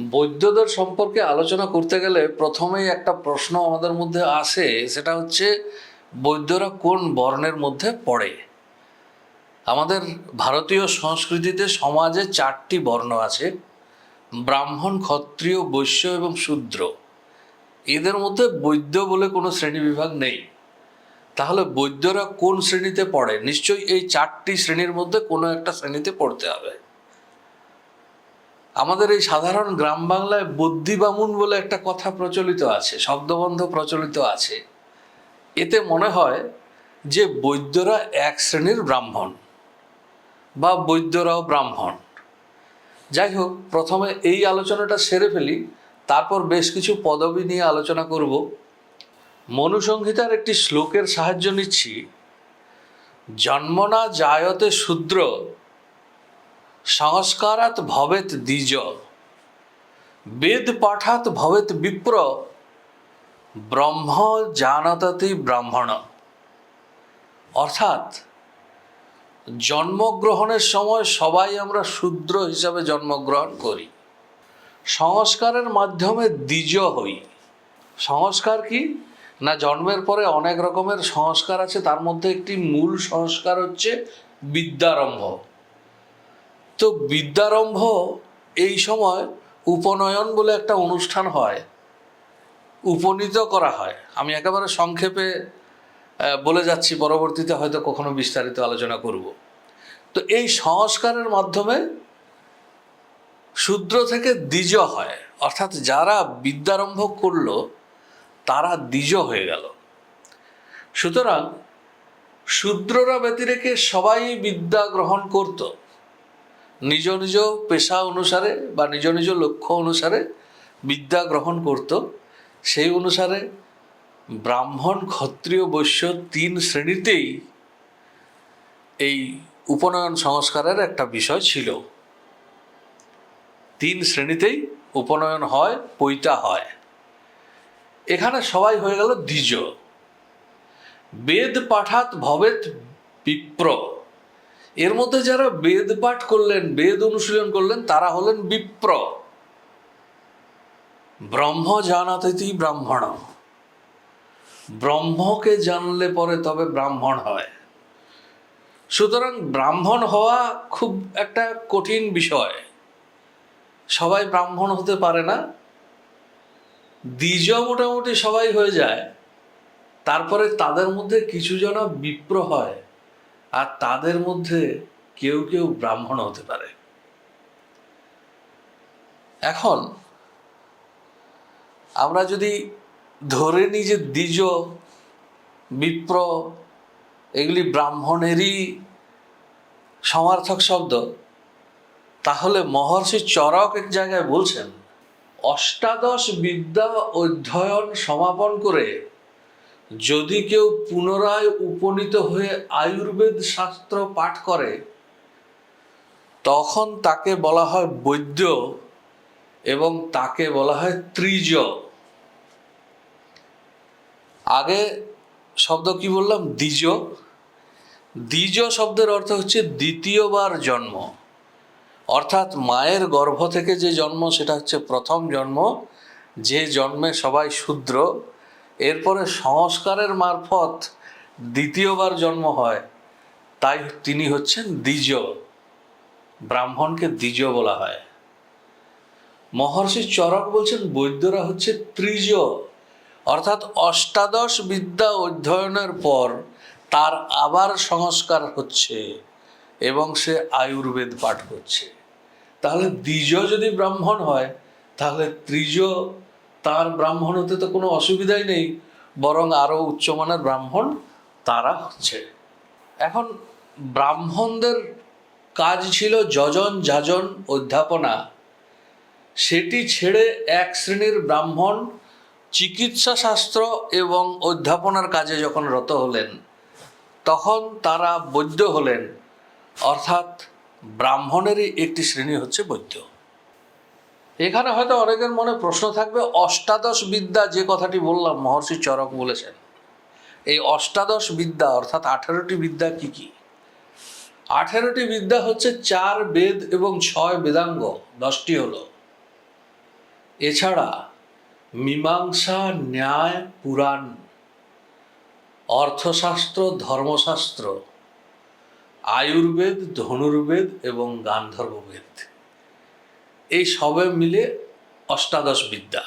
বৈদ্যদের সম্পর্কে আলোচনা করতে গেলে প্রথমেই একটা প্রশ্ন আমাদের মধ্যে আসে, সেটা হচ্ছে বৈদ্যরা কোন বর্ণের মধ্যে পড়ে? আমাদের ভারতীয় সংস্কৃতিতে সমাজে চারটি বর্ণ আছে, ব্রাহ্মণ, ক্ষত্রিয়, বৈশ্য এবং শূদ্র। এদের মধ্যে বৈদ্য বলে কোনো শ্রেণি বিভাগ নেই। তাহলে বৈদ্যরা কোন শ্রেণীতে পড়ে? নিশ্চয়ই এই চারটি শ্রেণির মধ্যে কোনো একটা শ্রেণীতে পড়তে হবে। আমাদের এই সাধারণ গ্রাম বাংলায় বদ্যি বামুন বলে একটা কথা প্রচলিত আছে, শব্দবন্ধ প্রচলিত আছে। এতে মনে হয় যে বৈদ্যরা এক শ্রেণির ব্রাহ্মণ বা বৈদ্যরাও ব্রাহ্মণ। যাই হোক, প্রথমে এই আলোচনাটা সেরে ফেলি, তারপর বেশ কিছু পদবি নিয়ে আলোচনা করব। মনুসংহিতার একটি শ্লোকের সাহায্য নিচ্ছি। জন্মনা জায়তে শূদ্র সংস্কারাত ভবেত দ্বিজ বেদ পাঠাত ভবেত বিপ্র, ব্রহ্ম জানতাতি ব্রাহ্মণ। অর্থাৎ জন্মগ্রহণের সময় সবাই আমরা শূদ্র হিসাবে জন্মগ্রহণ করি। সংস্কারের মাধ্যমে দ্বিজ হই। সংস্কার কি? না, জন্মের পরে অনেক রকমের সংস্কার আছে, তার মধ্যে একটি মূল সংস্কার হচ্ছে বিদ্যারম্ভ। তো বিদ্যারম্ভ এই সময় উপনয়ন বলে একটা অনুষ্ঠান হয়, উপনীত করা হয়। আমি একেবারে সংক্ষেপে বলে যাচ্ছি, পরবর্তীতে হয়তো কখনো বিস্তারিত আলোচনা করব। তো এই সংস্কারের মাধ্যমে শূদ্র থেকে দ্বিজ হয়, অর্থাৎ যারা বিদ্যারম্ভ করল, তারা দ্বিজ হয়ে গেল। সুতরাং শূদ্ররা ব্যতিরেকে সবাই বিদ্যা গ্রহণ করত। নিজ নিজ পেশা অনুসারে বা নিজ নিজ লক্ষ্য অনুসারে বিদ্যা গ্রহণ করত। সেই অনুসারে ব্রাহ্মণ, ক্ষত্রিয়, বৈশ্য তিন শ্রেণীতেই এই উপনয়ন সংস্কারের একটা বিষয় ছিল। তিন শ্রেণীতেই উপনয়ন হয়, পৈতা হয়। এখানে সবাই হয়ে গেল দ্বিজ। বেদ, পাঠাত, ভবেত, বিপ্র। এর মধ্যে যারা বেদ পাঠ করলেন, বেদ অনুশীলন করলেন, তারা হলেন বিপ্র। ব্রহ্ম জানাতেই ব্রাহ্মণ। ব্রহ্মকে জানলে পরে তবে ব্রাহ্মণ হয়। সুতরাং ব্রাহ্মণ হওয়া খুব একটা কঠিন বিষয়। সবাই ব্রাহ্মণ হতে পারে না। দ্বিজ মোটামুটি সবাই হয়ে যায়। তারপরে তাদের মধ্যে কিছু জন বিপ্র হয়। আর তাদের মধ্যে কেউ কেউ ব্রাহ্মণ হতে পারে। এখন, আমরা যদি ধরে নিই যে দ্বিজ, বিপ্র, এগুলি ব্রাহ্মণেরই সমার্থক শব্দ, তাহলে মহর্ষি চরক এক জায়গায় বলছেন, অষ্টাদশ বিদ্যা অধ্যয়ন সমাপন করে যদি কেউ পুনরায় উপনীত হয়ে আয়ুর্বেদ শাস্ত্র পাঠ করে, তখন তাকে বলা হয় বৈদ্য এবং তাকে বলা হয় ত্রিজ। আগে শব্দ কি বললাম? দ্বিজ। দ্বিজ শব্দের অর্থ হচ্ছে দ্বিতীয়বার জন্ম। অর্থাৎ মায়ের গর্ভ থেকে যে জন্ম, সেটা হচ্ছে প্রথম জন্ম। যে জন্মে সবাই শূদ্র এরপরে সংস্কারের মারফত দ্বিতীয়বার জন্ম হয়, তাই তিনি হচ্ছেন দ্বিজ। ব্রাহ্মণকে দ্বিজ বলা হয়। মহর্ষি চরক বলছেন বৈদ্যরা হচ্ছে ত্রিজ। অর্থাৎ অষ্টাদশ বিদ্যা অধ্যয়নের পর তার আবার সংস্কার হচ্ছে এবং সে আয়ুর্বেদ পাঠ করছে। তাহলে দ্বিজ যদি ব্রাহ্মণ হয়, তাহলে ত্রিজ তার ব্রাহ্মণ হতে তো কোনো অসুবিধাই নেই, বরং আরও উচ্চমানের ব্রাহ্মণ তারা হচ্ছে। এখন ব্রাহ্মণদের কাজ ছিল যজন যাজন অধ্যাপনা। সেটি ছেড়ে এক শ্রেণির ব্রাহ্মণ চিকিৎসা শাস্ত্র এবং অধ্যাপনার কাজে যখন রত হলেন, তখন তারা বৈদ্য হলেন। অর্থাৎ ব্রাহ্মণেরই একটি শ্রেণি হচ্ছে বৈদ্য। এখানে হয়তো অনেকের মনে প্রশ্ন থাকবে, অষ্টাদশ বিদ্যা যে কথাটি বললাম, মহর্ষি চরক বলেছেন। এই অষ্টাদশ বিদ্যা অর্থাৎ আঠেরোটি বিদ্যা কি কি? আঠেরোটি বিদ্যা হচ্ছে চার বেদ এবং ছয় বেদাঙ্গ, দশটি হলো। এছাড়া মীমাংসা, ন্যায়, পুরাণ, অর্থশাস্ত্র, ধর্মশাস্ত্র, আয়ুর্বেদ, ধনুর্বেদ এবং গান্ধর্ববেদ। এই সবে মিলে অষ্টাদশ বিদ্যা।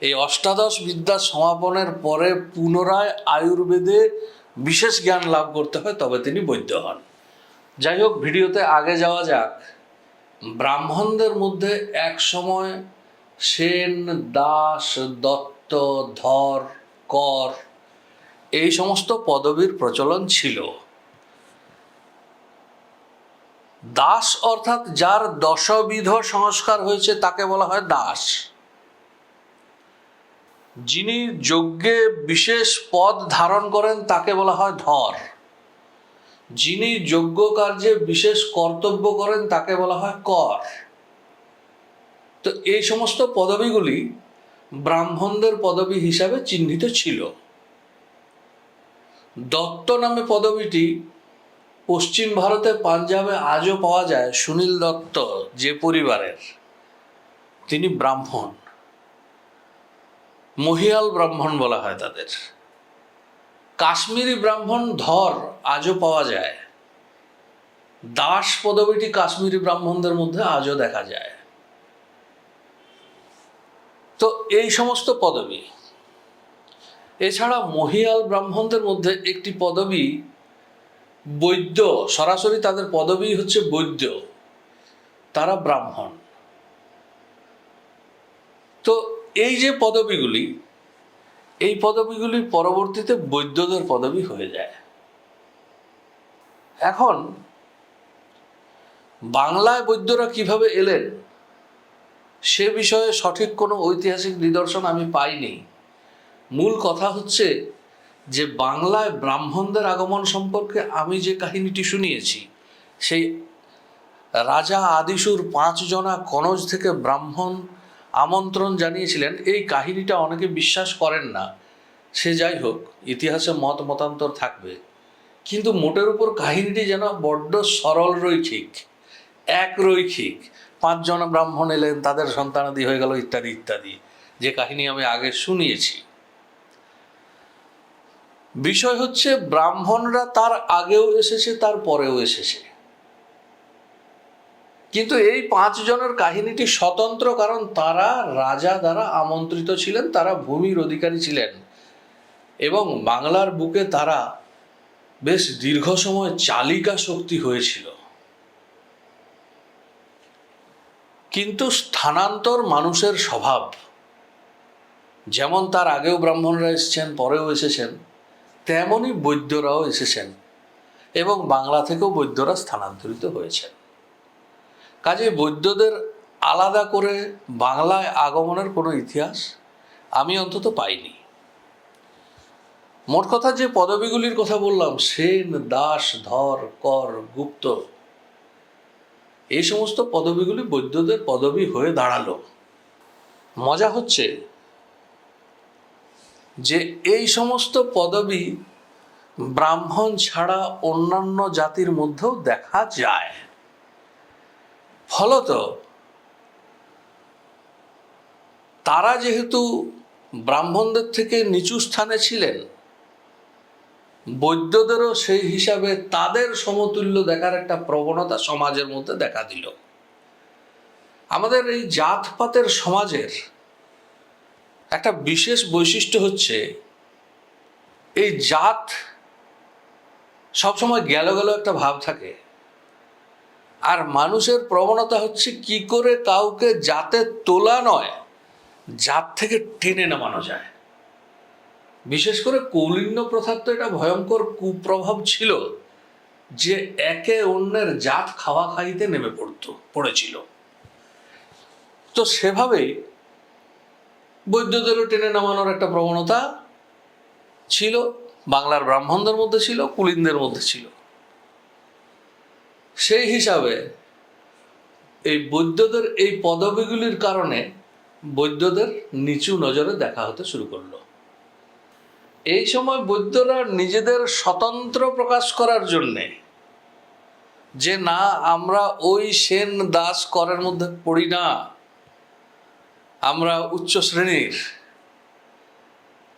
এই অষ্টাদশ বিদ্যা সমাপনের পরে পুনরায় আয়ুর্বেদে বিশেষ জ্ঞান লাভ করতে হয়, তবে তিনি বৈদ্য হন। যাই হোক, ভিডিওতে আগে যাওয়া যাক। ব্রাহ্মণদের মধ্যে এক সময় সেন, দাস, দত্ত, ধর, কর এই সমস্ত পদবীর প্রচলন ছিল। দাস অর্থাৎ যার দশবিধ সংস্কার হয়েছে, তাকে বলা হয় দাস। যিনি যজ্ঞে বিশেষ পদ ধারণ করেন, তাকে বলা হয় ধর। যিনি যজ্ঞ কার্যে বিশেষ কর্তব্য করেন, তাকে বলা হয় কর। তো এই সমস্ত পদবীগুলি ব্রাহ্মণদের পদবী হিসাবে চিহ্নিত ছিল। দত্ত নামে পদবীটি পশ্চিম ভারতে পাঞ্জাবে আজও পাওয়া যায় সুনীল দত্ত যে পরিবারের। তিনি ব্রাহ্মণ। মহিয়াল ব্রাহ্মণ বলা হয় তাদের। কাশ্মীরি ব্রাহ্মণ ধর আজও পাওয়া যায়। দাস পদবীটি কাশ্মীরি ব্রাহ্মণদের মধ্যে আজও দেখা যায়। তো এই সমস্ত পদবী। এছাড়া মহিয়াল ব্রাহ্মণদের মধ্যে একটি পদবী বৈদ্য, সরাসরি তাদের পদবী হচ্ছে বৈদ্য। তারা ব্রাহ্মণ। তো এই যে পদবীগুলি, এই পদবীগুলি পরবর্তীতে বৈদ্যদের পদবী হয়ে যায়। এখন, বাংলায় বৈদ্যরা কীভাবে এলেন, সে বিষয়ে সঠিক কোনো ঐতিহাসিক নিদর্শন আমি পাইনি। মূল কথা হচ্ছে যে বাংলায় ব্রাহ্মণদের আগমন সম্পর্কে আমি যে কাহিনীটি শুনিয়েছি, সেই রাজা আদিসুর পাঁচ জনা কনজ থেকে ব্রাহ্মণ আমন্ত্রণ জানিয়েছিলেন, এই কাহিনীটা অনেকে বিশ্বাস করেন না। সে যাই হোক, ইতিহাসে মত মতান্তর থাকবে। কিন্তু মোটের উপর কাহিনীটি যেন বড্ড সরল রৈখিক, এক রৈখিক পাঁচজন ব্রাহ্মণ এলেন, তাদের সন্তানাদি হয়ে গেল ইত্যাদি ইত্যাদি, যে কাহিনী আমি আগে শুনিয়েছি। বিষয় হচ্ছে ব্রাহ্মণরা তার আগেও এসেছে, তার পরেও এসেছে। কিন্তু এই পাঁচ জনের কাহিনীটি স্বতন্ত্র, কারণ তারা রাজা দ্বারা আমন্ত্রিত ছিলেন, তারা ভূমির অধিকারী ছিলেন। এবং বাংলার বুকে তারা বেশ দীর্ঘ সময় চালিকা শক্তি হয়েছিল। কিন্তু স্থানান্তর মানুষের স্বভাব, যেমন তার আগেও ব্রাহ্মণরা এসেছেন, পরেও এসেছেন তেমনই বৈদ্যরাও এসেছেন এবং বাংলা থেকেও বৈদ্যরা স্থানান্তরিত হয়েছেন। কাজে বৈদ্যদের আলাদা করে বাংলায় আগমনের কোনো ইতিহাস আমি অন্তত পাইনি। মোট কথা যে পদবীগুলির কথা বললাম, সেন, দাস, ধর, কর, গুপ্ত, এই সমস্ত পদবীগুলি বৈদ্যদের পদবী হয়ে দাঁড়াল। মজা হচ্ছে যে এই সমস্ত পদবী ব্রাহ্মণ ছাড়া অন্যান্য জাতির মধ্যেও দেখা যায়। ফলত তারা যেহেতু ব্রাহ্মণদের থেকে নিচু স্থানে ছিলেন, বৈদ্যদেরও সেই হিসাবে তাদের সমতুল্য দেখার একটা প্রবণতা সমাজের মধ্যে দেখা দিল। আমাদের এই জাতপাতের সমাজের একটা বিশেষ বৈশিষ্ট্য হচ্ছে, এই জাত সবসময় গেল গেল একটা ভাব থাকে। আর মানুষের প্রবণতা হচ্ছে কি করে কাউকে জাতে তোলা নয়, জাত থেকে টেনে নামানো যায়। বিশেষ করে কৌলিন্য প্রথার তো এটা ভয়ঙ্কর কুপ্রভাব ছিল, যে একে অন্যের জাত খাওয়া খাইতে নেমে পড়তো, পড়েছিল। তো সেভাবেই বৈদ্যদেরও টেনে নামানোর একটা প্রবণতা ছিল, বাংলার ব্রাহ্মণদের মধ্যে ছিল, কুলিনদের মধ্যে ছিল। সেই হিসাবে এই বৈদ্যদের এই পদবীগুলির কারণে বৈদ্যদের নিচু নজরে দেখা হতে শুরু করল। এই সময় বৈদ্যরা নিজেদের স্বতন্ত্র প্রকাশ করার জন্যে যে, না, আমরা ওই সেন দাস করের মধ্যে পড়ি না। আমরা উচ্চ শ্রেণির।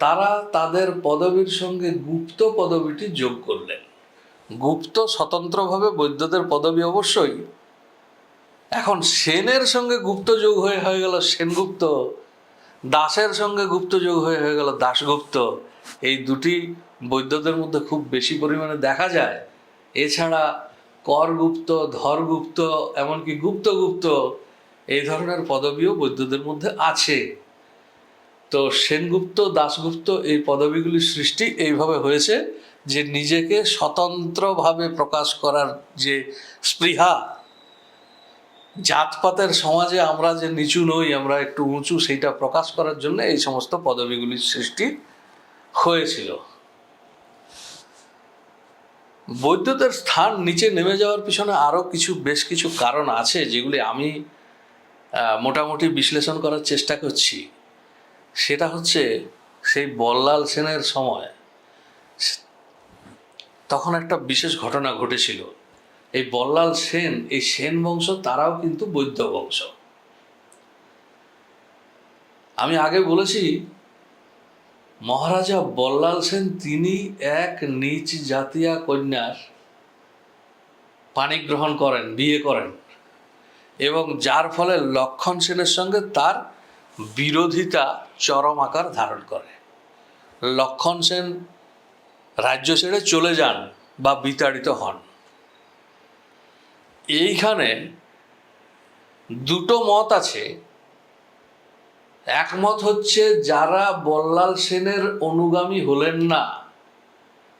তারা তাদের পদবীর সঙ্গে গুপ্ত পদবীটি যোগ করলেন। গুপ্ত স্বতন্ত্রভাবে বৈদ্যদের পদবী অবশ্যই। এখন সেনের সঙ্গে গুপ্ত যোগ হয়ে হয়ে গেল সেনগুপ্ত। দাসের সঙ্গে গুপ্ত যোগ হয়ে হয়ে গেল দাশগুপ্ত এই দুটি বৈদ্যদের মধ্যে খুব বেশি পরিমাণে দেখা যায়। এছাড়া করগুপ্ত, ধরগুপ্ত, এমনকি গুপ্তগুপ্ত এই ধরনের পদবিও বৈদ্যদের মধ্যে আছে। তো সেনগুপ্ত, দাশগুপ্ত এই পদবিগুলির সৃষ্টি এইভাবে হয়েছে যে নিজেকে স্বতন্ত্রভাবে প্রকাশ করার যে স্পৃহা, জাতপাতের সমাজে আমরা যে নিচু নই, আমরা একটু উঁচু, সেইটা প্রকাশ করার জন্য এই সমস্ত পদবিগুলির সৃষ্টি হয়েছিল। বৈদ্যুতের স্থান নিচে নেমে যাওয়ার পিছনে আরও কিছু, বেশ কিছু কারণ আছে যেগুলি আমি মোটামুটি বিশ্লেষণ করার চেষ্টা করছি। সেটা হচ্ছে সেই বল্লাল সেনের সময়, তখন একটা বিশেষ ঘটনা ঘটেছিল। এই বল্লাল সেন, এই সেন বংশ, তারাও কিন্তু বৈদ্য বংশ। আমি আগে বলেছি, মহারাজা বল্লাল সেন তিনি এক নিচ জাতীয় কন্যার পানি গ্রহণ করেন, বিয়ে করেন। এবং যার ফলে লক্ষণ সেনের সঙ্গে তার বিরোধিতা চরম আকার ধারণ করে। লক্ষণ সেন রাজ্য ছেড়ে চলে যান বা বিতাড়িত হন। এইখানে দুটো মত আছে। একমত হচ্ছে, যারা বল্লাল সেনের অনুগামী হলেন না,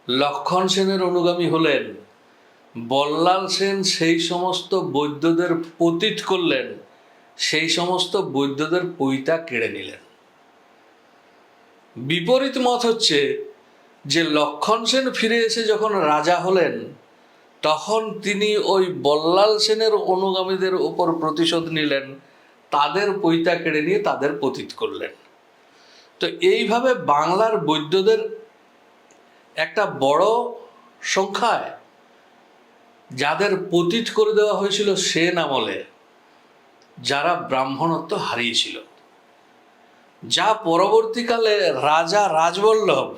লক্ষণ সেনের অনুগামী হলেন বল্লাল সেন সেই সমস্ত বৈদ্যদের পতিত করলেন, সেই সমস্ত বৈদ্যদের পৈতা কেড়ে নিলেন। বিপরীত মত হচ্ছে যে লক্ষণ সেন ফিরে এসে যখন রাজা হলেন, তখন তিনি ওই বল্লাল সেনের অনুগামীদের ওপর প্রতিশোধ নিলেন, তাদের পৈতা কেড়ে নিয়ে তাদের পতিত করলেন। তো এইভাবে বাংলার বৈদ্যদের একটা বড় সংখ্যায় যাদের পতিত করে দেওয়া হয়েছিল সেন আমলে যারা ব্রাহ্মণত্ব হারিয়েছিল। যা পরবর্তীকালে রাজা রাজবল্লভ,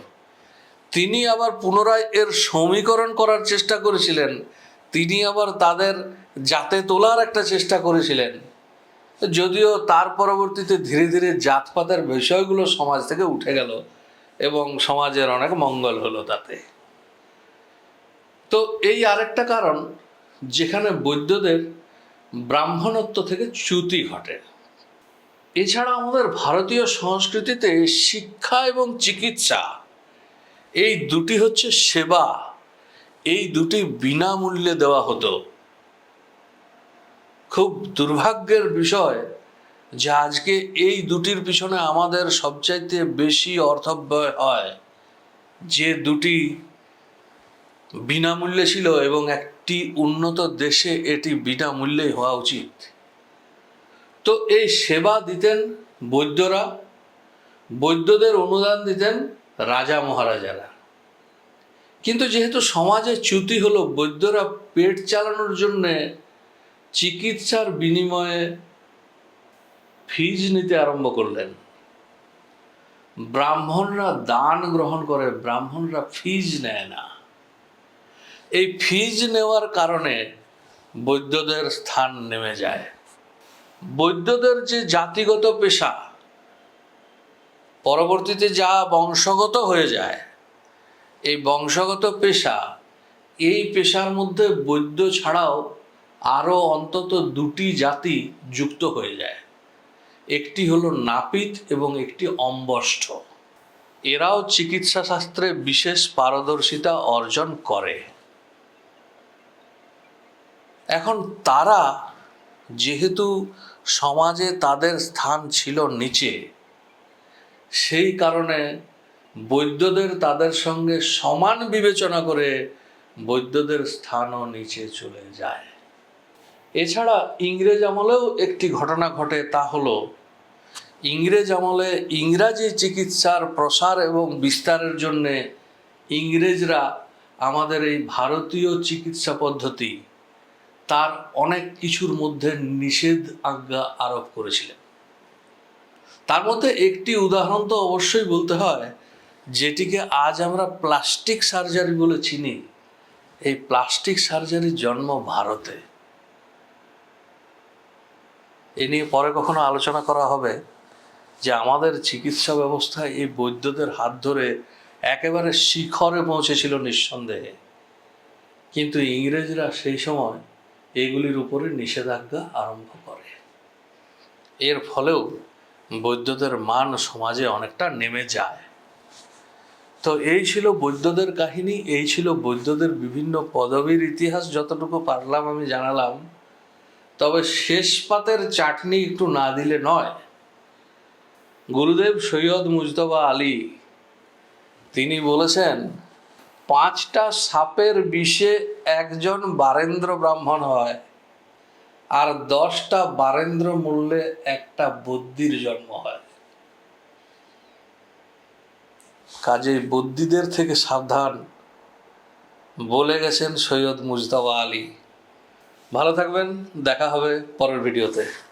তিনি আবার পুনরায় এর সমীকরণ করার চেষ্টা করেছিলেন। তিনি আবার তাদের জাতে তোলার একটা চেষ্টা করেছিলেন। যদিও তার পরবর্তীতে ধীরে ধীরে জাতপাতের বিষয়গুলো সমাজ থেকে উঠে গেল এবং সমাজের অনেক মঙ্গল হলো তাতে। তো এই আরেকটা কারণ যেখানে বৈদ্যদের ব্রাহ্মণত্ব থেকে চ্যুতি ঘটে। এছাড়া আমাদের ভারতীয় সংস্কৃতিতে শিক্ষা এবং চিকিৎসা, এই দুটি হচ্ছে সেবা, এই দুটি বিনামূল্যে দেওয়া হতো। খুব দুর্ভাগ্যের বিষয় যে আজকে এই দুটির পিছনে আমাদের সবচাইতে বেশি অর্থব্যয় হয় যে দুটি বিনামূল্যে ছিল এবং একটি উন্নত দেশে এটি বিনামূল্যেই হওয়া উচিত। তো এই সেবা দিতেন বৈদ্যরা, বৈদ্যদের অনুদান দিতেন রাজা মহারাজারা। কিন্তু যেহেতু সমাজে চ্যুতি হলো, বৈদ্যরা পেট চালানোর জন্যে চিকিৎসার বিনিময়ে ফিজ নিতে আরম্ভ করলেন। ব্রাহ্মণরা দান গ্রহণ করে, ব্রাহ্মণরা ফিজ নেয় না। এই ফিজ নেওয়ার কারণে বৈদ্যদের স্থান নেমে যায়। বৈদ্যদের যে জাতিগত পেশা, পরবর্তীতে যা বংশগত হয়ে যায়, এই বংশগত পেশা, এই পেশার মধ্যে বৈদ্য ছাড়াও আরও অন্তত দুটি জাতি যুক্ত হয়ে যায়। একটি হলো নাপিত এবং একটি অম্বষ্ঠ। এরাও চিকিৎসা শাস্ত্রে বিশেষ পারদর্শিতা অর্জন করে। এখন তারা যেহেতু সমাজে তাদের স্থান ছিল নিচে, সেই কারণে বৈদ্যদের তাদের সঙ্গে সমান বিবেচনা করে বৈদ্যদের স্থানও নিচে চলে যায়। এছাড়া ইংরেজ আমলেও একটি ঘটনা ঘটে তা হলো, ইংরেজ আমলে ইংরাজি চিকিৎসার প্রসার এবং বিস্তারের জন্যে ইংরেজরা আমাদের এই ভারতীয় চিকিৎসা পদ্ধতি তার অনেক কিছুর মধ্যে নিষেধ আজ্ঞা আরোপ করেছিলেন। তার মধ্যে একটি উদাহরণ তো অবশ্যই বলতে হয়, যেটিকে আজ আমরা প্লাস্টিক সার্জারি বলে চিনি। এই প্লাস্টিক সার্জারির জন্ম ভারতে। এ নিয়ে পরে কখনো আলোচনা করা হবে যে আমাদের চিকিৎসা ব্যবস্থা এই বৈদ্যদের হাত ধরে একেবারে শিখরে পৌঁছেছিল নিঃসন্দেহে। কিন্তু ইংরেজরা সেই সময় এগুলির উপরে নিষেধাজ্ঞা আরম্ভ করে। এর ফলেও বৈদ্যদের মান সমাজে অনেকটা নেমে যায়। তো এই ছিল বৈদ্যদের কাহিনী, এই ছিল বৈদ্যদের বিভিন্ন পদবীর ইতিহাস, যতটুকু পারলাম আমি জানালাম। তবে শেষ পাতের চাটনি একটু না দিলে নয়। গুরুদেব সৈয়দ মুজতবা আলী, তিনি বলেছেন পাঁচটা সাপের বিষে একজন বারেন্দ্র ব্রাহ্মণ হয় আর দশটা বারেন্দ্র মূল্যে একটা বুদ্ধির জন্ম হয়। কাজেই বুদ্ধিদের থেকে সাবধান। বলে গেছেন সৈয়দ মুজতবা আলী। ভালো থাকবেন, দেখা হবে পরের ভিডিওতে।